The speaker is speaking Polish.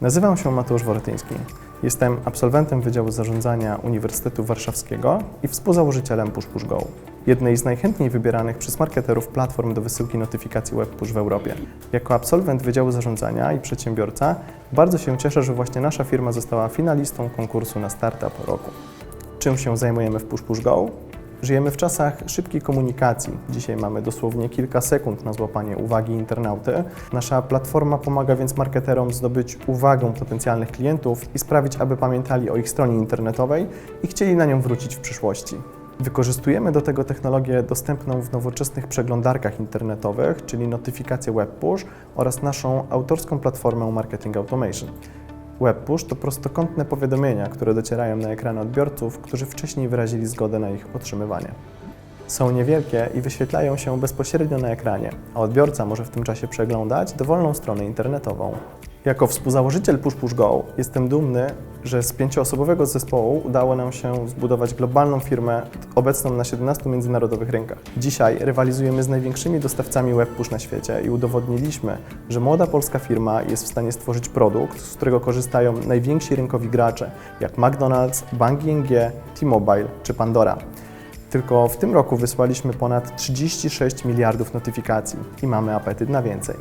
Nazywam się Mateusz Worotyński. Jestem absolwentem Wydziału Zarządzania Uniwersytetu Warszawskiego i współzałożycielem Push Push Go, jednej z najchętniej wybieranych przez marketerów platform do wysyłki notyfikacji web push w Europie. Jako absolwent Wydziału Zarządzania i przedsiębiorca bardzo się cieszę, że właśnie nasza firma została finalistą konkursu na Startup Roku. Czym się zajmujemy w Push Push Go? Żyjemy w czasach szybkiej komunikacji. Dzisiaj mamy dosłownie kilka sekund na złapanie uwagi internauty. Nasza platforma pomaga więc marketerom zdobyć uwagę potencjalnych klientów i sprawić, aby pamiętali o ich stronie internetowej i chcieli na nią wrócić w przyszłości. Wykorzystujemy do tego technologię dostępną w nowoczesnych przeglądarkach internetowych, czyli notyfikację Web Push oraz naszą autorską platformę Marketing Automation. Web Push to prostokątne powiadomienia, które docierają na ekrany odbiorców, którzy wcześniej wyrazili zgodę na ich otrzymywanie. Są niewielkie i wyświetlają się bezpośrednio na ekranie, a odbiorca może w tym czasie przeglądać dowolną stronę internetową. Jako współzałożyciel Push Push Go jestem dumny, że z pięcioosobowego zespołu udało nam się zbudować globalną firmę obecną na 17 międzynarodowych rynkach. Dzisiaj rywalizujemy z największymi dostawcami web push na świecie i udowodniliśmy, że młoda polska firma jest w stanie stworzyć produkt, z którego korzystają najwięksi rynkowi gracze, jak McDonald's, Bank ING, T-Mobile czy Pandora. Tylko w tym roku wysłaliśmy ponad 36 miliardów notyfikacji i mamy apetyt na więcej.